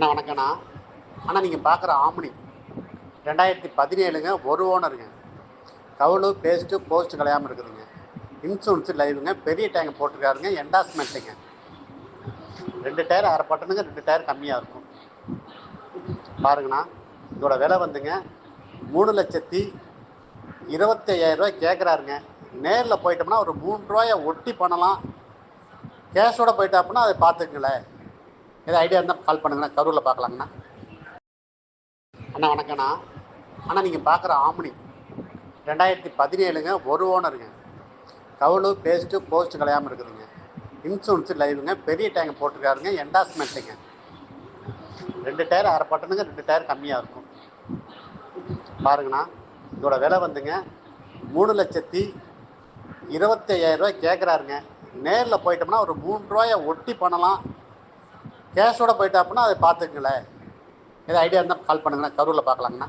அண்ணா வணக்கண்ணா அண்ணா நீங்கள் பார்க்குற ஆம்னி. ரெண்டாயிரத்தி பதினேழுங்க ஒரு ஓனருங்க. கவுளு பேஸ்ட்டு போஸ்ட் கலையாமல் இருக்குதுங்க. இன்சூரன்ஸு லைவுங்க பெரிய டேங்க் போட்டிருக்காருங்க என்டாஸ்மெண்ட்டுங்க. ரெண்டு டயர் அரை பட்டனுங்க ரெண்டு டயர் கம்மியாக இருக்கும். பாருங்கண்ணா இதோட விலை வந்துங்க மூணு லட்சத்தி இருபத்தி ஐயாயிரரூவா கேட்குறாருங்க நேரில் போயிட்டோம்னா ஒரு மூணு ரூபாயை ஒட்டி பண்ணலாம். கேஷோட போயிட்டாப்புனா அதை பார்த்துக்குங்களேன். ஏதோ ஐடியா இருந்தால் கால் பண்ணுங்கண்ணா. கரூரில் பார்க்கலாங்கண்ணா அண்ணா வணக்கண்ணா அண்ணா நீங்கள் பார்க்குற ஆம்னி ரெண்டாயிரத்தி பதினேழுங்க ஒரு ஓனருங்க கவுளு பேஸ்ட்டு போஸ்ட் கலையாமல் இருக்குதுங்க. இன்சூரன்ஸு லைவுங்க பெரிய டேங்க் போட்டிருக்காருங்க என்டாஸ்மெண்ட்டுங்க ரெண்டு டயர் அரை பட்டனுங்க ரெண்டு டயர் கம்மியாக இருக்கும். பாருங்கண்ணா இதோட விலை வந்துங்க மூணு லட்சத்தி இருபத்தி ஐயாயிரரூவாய் கேட்குறாருங்க நேரில் போயிட்டோம்னா ஒரு மூணு ரூபாயை ஒட்டி பண்ணலாம். கேஷோட போயிட்டாப்புன்னா அதை பார்த்துக்கங்களேன். ஏதாவது ஐடியா இருந்தால் கால் பண்ணுங்கண்ணா. கரூரில் பார்க்கலாங்கண்ணா.